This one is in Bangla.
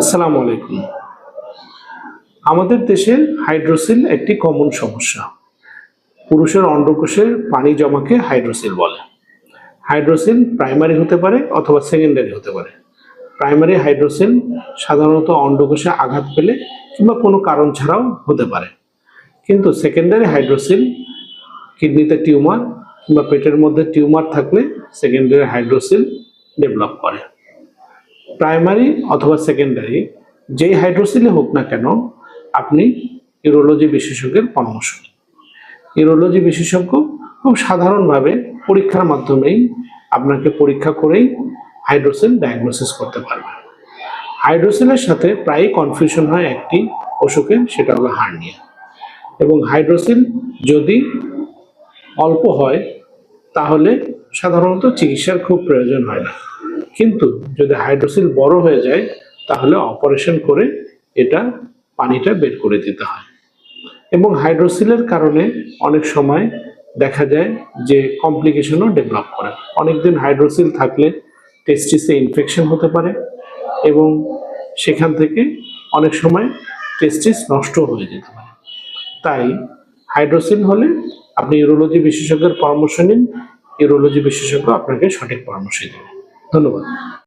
আসসালামু আলাইকুম। আমাদের দেশে হাইড্রোসিল একটি কমন সমস্যা। পুরুষের অন্ডকোষে পানি জমাকে হাইড্রোসিল বলে। হাইড্রোসিল প্রাইমারি হতে পারে অথবা সেকেন্ডারি হতে পারে। প্রাইমারি হাইড্রোসিল সাধারণত অন্ডকোষে আঘাত পেলে কিংবা কোনো কারণ ছাড়াও হতে পারে। কিন্তু সেকেন্ডারি হাইড্রোসিল কিডনিতে টিউমার কিংবা পেটের মধ্যে টিউমার থাকলে সেকেন্ডারি হাইড্রোসিল ডেভেলপ করে। প্রাইমারি অথবা সেকেন্ডারি, যেই হাইড্রোসিলে হোক না কেন, আপনি ইউরোলজি বিশেষজ্ঞের পরামর্শ ইউরোলজি বিশেষজ্ঞ খুব সাধারণভাবে পরীক্ষার মাধ্যমেই আপনাকে পরীক্ষা করেই হাইড্রোসিল ডায়াগনোসিস করতে পারবে হাইড্রোসিলের সাথে প্রায়ই কনফিউশন হয় একটি অসুখের, সেটা হলো হার্নিয়া এবং হাইড্রোসিল যদি অল্প হয়, তাহলে সাধারণত চিকিৎসার খুব প্রয়োজন হয় না। কিন্তু যদি হাইড্রোসিল বড় হয়ে যায়, তাহলে অপারেশন করে এটা পানিটা বের করে দিতে হয়। এবং হাইড্রোসিলের কারণে অনেক সময় দেখা যায় যে কমপ্লিকেশনও ডেভেলপ করে। অনেকদিন হাইড্রোসিল থাকলে টেস্টিসে ইনফেকশন হতে পারে এবং সেখান থেকে অনেক সময় টেস্টিস নষ্ট হয়ে যেতে পারে। তাই হাইড্রোসিল হলে আপনি ইউরোলজি বিশেষজ্ঞের পরামর্শ নিন ইউরোলজি বিশেষজ্ঞ আপনাকে সঠিক পরামর্শ দেবে। ধন্যবাদ।